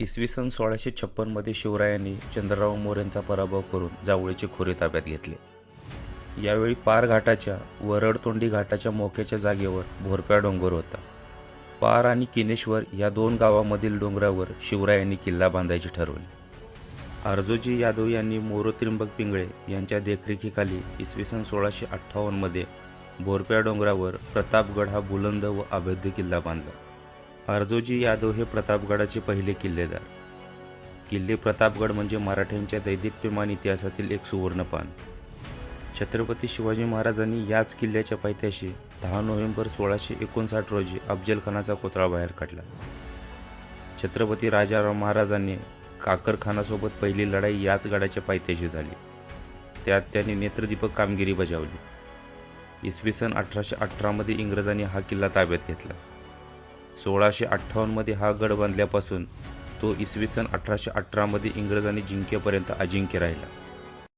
इसवी सन सोळाशे छप्पनमध्ये शिवरायांनी चंद्रराव मोऱ्यांचा पराभव करून जावळीचे खोरे ताब्यात घेतले. यावेळी पार घाटाच्या वरडतोंडी घाटाच्या मोक्याच्या जागेवर भोरप्या डोंगर होता. पार आणि किनेश्वर या दोन गावामधील डोंगरावर शिवरायांनी किल्ला बांधायचे ठरवले. अर्जोजी यादव यांनी मोरो त्रिंबक पिंगळे यांच्या देखरेखीखाली इसवी सन सोळाशे अठ्ठावन्नमध्ये भोरप्या डोंगरावर प्रतापगड हा बुलंद व अभेद्य किल्ला बांधला. अर्जोजी यादव हे प्रतापगडाचे पहिले किल्लेदार. किल्ले प्रतापगड म्हणजे मराठ्यांच्या दैदिप्यमान इतिहासातील एक सुवर्णपान. छत्रपती शिवाजी महाराजांनी याच किल्ल्याच्या पायथ्याशी दहा नोव्हेंबर सोळाशे एकोणसाठ रोजी अफजलखानाचा कोतळा बाहेर काढला. छत्रपती राजाराम महाराजांनी काकरखानासोबत पहिली लढाई याच गडाच्या पायथ्याशी झाली. त्यात त्यांनी नेत्रदीपक कामगिरी बजावली. इसवी सन अठराशे अठरामध्ये इंग्रजांनी हा किल्ला ताब्यात घेतला. सोळाशे अठ्ठावन्नमध्ये हा गड बांधल्यापासून तो इसवी सन अठराशे अठरामध्ये इंग्रजांनी जिंकेपर्यंत अजिंक्य राहिला.